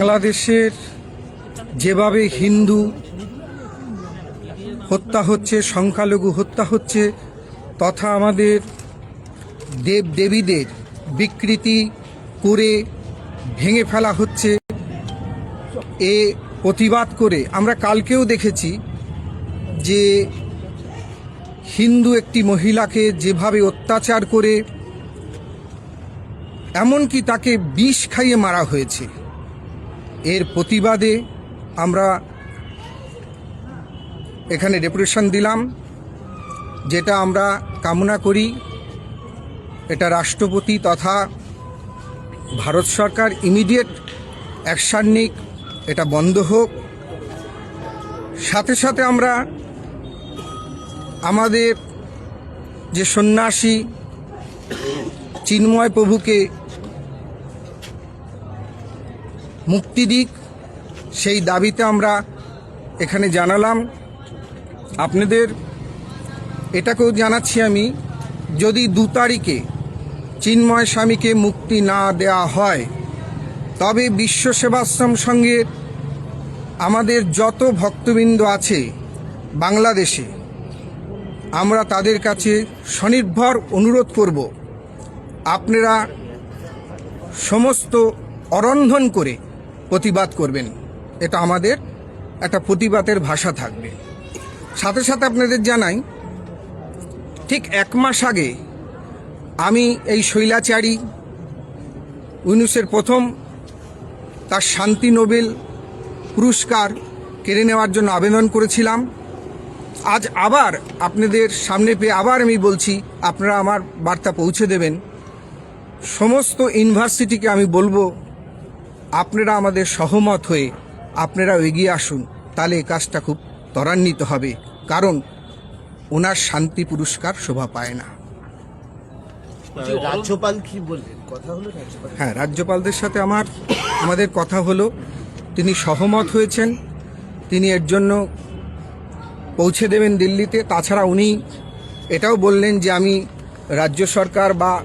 বাংলাদেশের যেভাবে হিন্দু হত্যা হচ্ছে, সংখ্যালঘু হত্যা হচ্ছে, তথা আমাদের দেব দেবীদের বিকৃতি করে ভেঙে ফেলা হচ্ছে, এ প্রতিবাদ করে আমরা কালকেও দেখেছি যে হিন্দু একটি মহিলাকে যেভাবে অত্যাচার করে, এমনকি তাকে বিষ খাইয়ে মারা হয়েছে। এর প্রতিবাদে আমরা এখানে ডেপুটেশন দিলাম, যেটা আমরা কামনা করি। এটা রাষ্ট্রপতি তথা ভারত সরকার ইমিডিয়েট অ্যাকশান নিক, এটা বন্ধ হোক। সাথে সাথে আমরা আমাদের যে সন্ন্যাসী চিন্ময় প্রভুকে মুক্তি দিক, সেই দাবিতে আমরা এখানে জানালাম। আপনাদের এটাকেও জানাচ্ছি আমি, যদি দু তারিখে চিন্ময় স্বামীকে মুক্তি না দেয়া হয়, তবে বিশ্ব সেবাশ্রম সঙ্গে আমাদের যত ভক্তবৃন্দ আছে বাংলাদেশে, আমরা তাদের কাছে স্বনির্ভর অনুরোধ করব, আপনারা সমস্ত অরন্ধন করে প্রতিবাদ করবেন। এটা আমাদের একটা প্রতিবাদের ভাষা থাকবে। সাথে সাথে আপনাদের জানাই, ঠিক এক মাস আগে আমি এই শৈলাচারী ইউনুসের প্রথম তার শান্তি নোবেল পুরস্কার কেড়ে নেওয়ার জন্য আবেদন করেছিলাম। আজ আবার আপনাদের সামনে পেয়ে আবার আমি বলছি, আপনারা আমার বার্তা পৌঁছে দেবেন। সমস্ত ইউনিভার্সিটিকে আমি বলব আপনারা আমাদের সহমত হয়ে আপনারা এগিয়ে আসুন তাহলে এই কাজটা খুব ত্বরান্বিত হবে কারণ ওনার শান্তি পুরস্কার শোভা পায় না। রাজ্যপাল কি বললেন? কথা হলো রাজ্যপাল। হ্যাঁ রাজ্যপালদের সাথে আমার আমাদের কথা হলো তিনি সহমত হয়েছেন তিনি এর জন্য পৌঁছে দেবেন দিল্লিতে তাছাড়া উনি এটাও বললেন যে আমি রাজ্য সরকার বা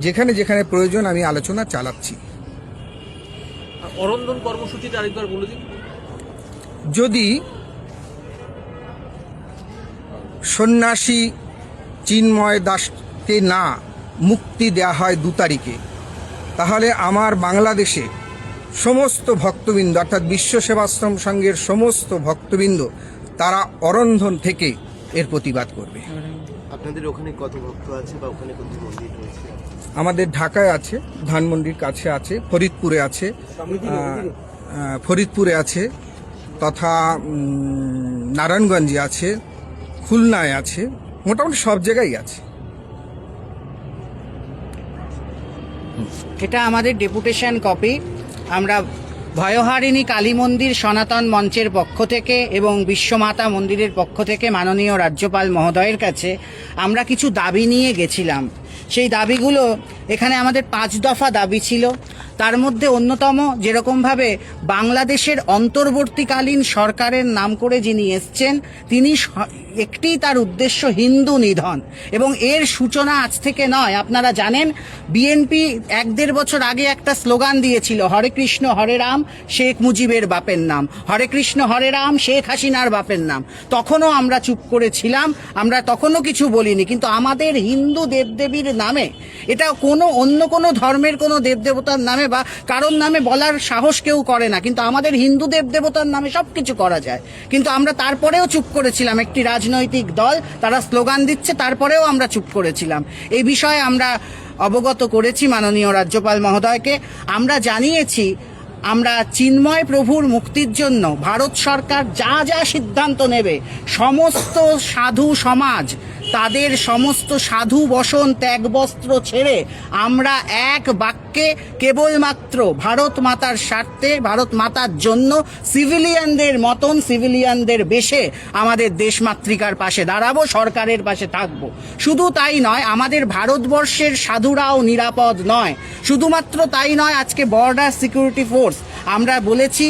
যেখানে যেখানে প্রয়োজন আমি আলোচনা চালাচ্ছি। অরন্ধন কর্মসূচিটা আরেকবার বলে দিন। যদি সন্ন্যাসী চিন্ময় দাসকে না মুক্তি দেয়া হয় দু তারিখে, তাহলে আমার বাংলাদেশে সমস্ত ভক্তবৃন্দ, অর্থাৎ বিশ্ব সেবাশ্রম সংঘের সমস্ত ভক্তবৃন্দ, তারা অরন্ধন থেকে এর প্রতিবাদ করবে। আপনাদের ওখানে কত ভক্ত আছে বা ওখানে কত মন্দির রয়েছে? আমাদের ঢাকায় আছে ধানমন্ডির কাছে আছে ফরিদপুরে আছে ফরিদপুরে আছে তথা নারায়ণগঞ্জে আছে খুলনায় আছে মোটামুটি সব জায়গায় আছে। এটা আমাদের ডেপুটেশন কপি। আমরা ভয়হারিণী কালী মন্দির সনাতন মঞ্চের পক্ষ থেকে এবং বিশ্বমাতা মন্দিরের পক্ষ থেকে মাননীয় রাজ্যপাল মহোদয়ের কাছে আমরা কিছু দাবি নিয়ে গেছিলাম। সেই দাবিগুলো এখানে আমাদের পাঁচ দফা দাবি ছিল। তার মধ্যে অন্যতম যেরকমভাবে বাংলাদেশের অন্তর্বর্তীকালীন সরকারের নাম করে যিনি এসছেন, তিনি একটি তার উদ্দেশ্য হিন্দু নিধন। এবং এর সূচনা আজ থেকে নয়। আপনারা জানেন, বিএনপি এক দেড় বছর আগে একটা স্লোগান দিয়েছিল, হরে কৃষ্ণ, হরে রাম, শেখ মুজিবের বাপের নাম। হরে কৃষ্ণ, হরে রাম, শেখ হাসিনার বাপের নাম। তখনও আমরা চুপ করেছিলাম, আমরা তখনও কিছু বলিনি, কিন্তু আমাদের হিন্দু দেবদেবীর নামে, এটা কোনো অন্য কোনো ধর্মের কোনো দেবদেবতার নামে বা কারোর নামে বলার সাহস কেউ করে না, কিন্তু আমাদের হিন্দু দেবদেবতার নামে সব কিছু করা যায়। কিন্তু আমরা তারপরেও চুপ করেছিলাম, একটি রাজনৈতিক দল, তারা স্লোগান দিচ্ছে, তারপরেও আমরা চুপ করেছিলাম। এই বিষয়ে আমরা অবগত করেছি মাননীয় রাজ্যপাল মহোদয়কে। আমরা জানিয়েছি, আমরা চিন্ময় প্রভুর মুক্তির জন্য ভারত সরকার যা যা সিদ্ধান্ত নেবে, সমস্ত সাধু সমাজ তাদের সমস্ত সাধু বসন ত্যাগবস্ত্র ছেড়ে আমরা এক বাক্যে কেবলমাত্র ভারত মাতার স্বার্থে, ভারত মাতার জন্য সিভিলিয়ানদের মতন সিভিলিয়ানদের বেশে আমাদের দেশমাতৃকার পাশে দাঁড়াবো, সরকারের পাশে থাকব। শুধু তাই নয়, আমাদের ভারতবর্ষের সাধুরাও নিরাপদ নয়। শুধুমাত্র তাই নয়, আজকে বর্ডার সিকিউরিটি ফোর্স আমরা বলেছি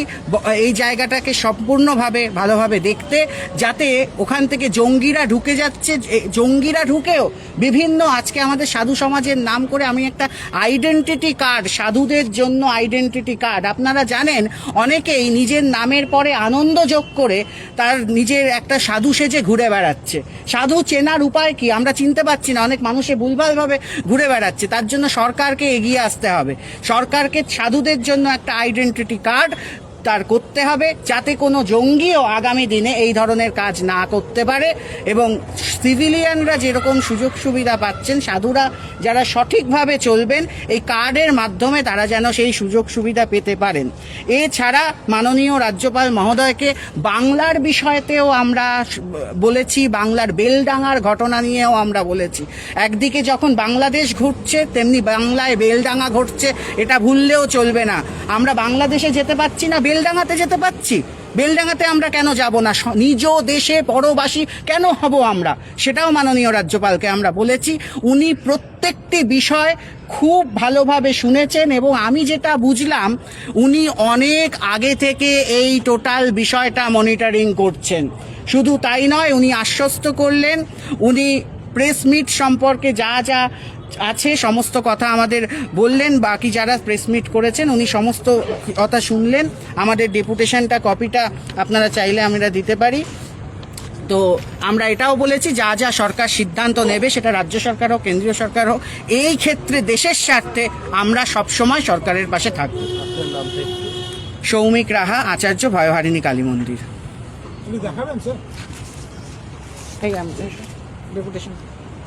এই জায়গাটাকে সম্পূর্ণভাবে, ভালোভাবে দেখতে, যাতে ওখান থেকে জঙ্গিরা ঢুকে যাচ্ছে জঙ্গিরা ঢুকেও বিভিন্ন আজকে আমাদের সাধু সমাজের নাম করে আমি একটা আইডেন্টিটি কার্ড সাধুদের জন্য আইডেন্টিটি কার্ড আপনারা জানেন, অনেকেই নিজের নামের পরে আনন্দ যোগ করে তার নিজের একটা সাধু সেজে ঘুরে বেড়াচ্ছে। সাধু চেনার উপায় কি? আমরা চিনতে পারছি না। অনেক মানুষে ভুলভালভাবে ঘুরে বেড়াচ্ছে। তার জন্য সরকারকে এগিয়ে আসতে হবে। সরকারকে সাধুদের জন্য একটা আইডেন্টিটি কার্ড তার করতে হবে যাতে কোনো জঙ্গিও আগামী দিনে এই ধরনের কাজ না করতে পারে এবং সিভিলিয়ানরা যেরকম সুযোগ সুবিধা পাচ্ছেন, সাধুরা যারা সঠিকভাবে চলবেন, এই কার্ডের মাধ্যমে তারা যেন সেই সুযোগ সুবিধা পেতে পারেন। এছাড়া মাননীয় রাজ্যপাল মহোদয়কে বাংলার বিষয়তেও আমরা বলেছি, বাংলার বেলডাঙার ঘটনা নিয়েও আমরা বলেছি। একদিকে যখন বাংলাদেশ ঘুরছে, তেমনি বাংলায় বেলডাঙা ঘটছে, এটা ভুললেও চলবে না। আমরা বাংলাদেশে যেতে পারছি না বেলডাঙাতে যেতে পাচ্ছি বেলডাঙাতে আমরা কেন যাব না? নিজ দেশে পরবাসী কেন হব আমরা? সেটাও মাননীয় রাজ্যপালকে আমরা বলেছি। উনি প্রত্যেকটি বিষয় খুব ভালোভাবে শুনেছেন এবং আমি যেটা বুঝলাম, উনি অনেক আগে থেকে এই টোটাল বিষয়টা মনিটরিং করছেন। শুধু তাই নয়, উনি আশ্বস্ত করলেন, উনি প্রেস মিট সম্পর্কে যা যা আছে সমস্ত কথা আমাদের বললেন বাকি যারা প্রেস মিট করেছেন উনি সমস্ত কথা শুনলেন। আমাদের ডেপুটেশনটা কপিটা আপনারা চাইলে আমরা দিতে পারি। তো আমরা এটাও বলেছি যা যা সরকার সিদ্ধান্ত নেবে সেটা রাজ্য সরকার হোক কেন্দ্রীয় সরকার হোক এই ক্ষেত্রে দেশের স্বার্থে আমরা সবসময় সরকারের পাশে থাকব। সৌমিক রাহা আচার্য ভয়হারিণী কালী মন্দির। দেখাবেন এই ডেপুটেশন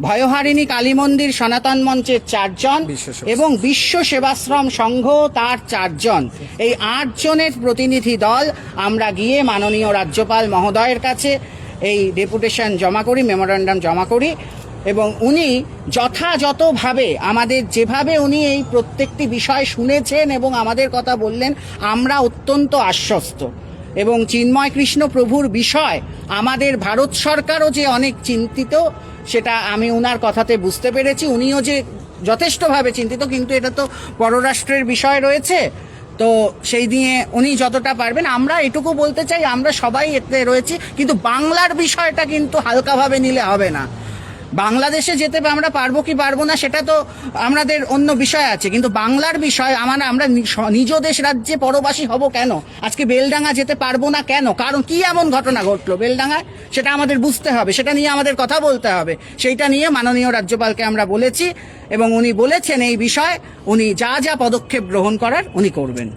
ভয়হারিণী কালী মন্দির সনাতন মঞ্চের চারজন এবং বিশ্ব সেবাশ্রম সংঘ তার চারজন। এই আট জনের প্রতিনিধি দল আমরা গিয়ে মাননীয় রাজ্যপাল মহোদয়ের কাছে এই ডেপুটেশন জমা করি মেমোরান্ডাম জমা করি এবং উনি যথাযথভাবে আমাদের যেভাবে উনি এই প্রত্যেকটি বিষয় শুনেছেন এবং আমাদের কথা বললেন আমরা অত্যন্ত আশ্বস্ত। এবং চিন্ময় কৃষ্ণ প্রভুর বিষয় আমাদের ভারত সরকারও যে অনেক চিন্তিত সেটা আমি উনার কথাতে বুঝতে পেরেছি। উনিও যে যথেষ্টভাবে চিন্তিত, কিন্তু এটা তো পররাষ্ট্রের বিষয় রয়েছে। তো সেই নিয়ে উনি যতটা পারবেন, আমরা এটুকু বলতে চাই, আমরা সবাই এতে রয়েছি, কিন্তু বাংলার বিষয়টা কিন্তু হালকাভাবে নিলে হবে না। বাংলাদেশে যেতে আমরা পারব কি পারব না, সেটা তো আমাদের অন্য বিষয় আছে। কিন্তু বাংলার বিষয় আমার আমরা নিজ দেশ রাজ্যে পরবাসী হব কেন? আজকে বেলডাঙ্গা যেতে পারব না কেন? কারণ কি এমন ঘটনা ঘটলো? বেলডাঙ্গায় সেটা আমাদের বুঝতে হবে, সেটা নিয়ে আমাদের কথা বলতে হবে। সেইটা নিয়ে মাননীয় রাজ্যপালকে আমরা বলেছি এবং উনি বলেছেন এই বিষয়। উনি যা যা পদক্ষেপ গ্রহণ করার উনি করবেন।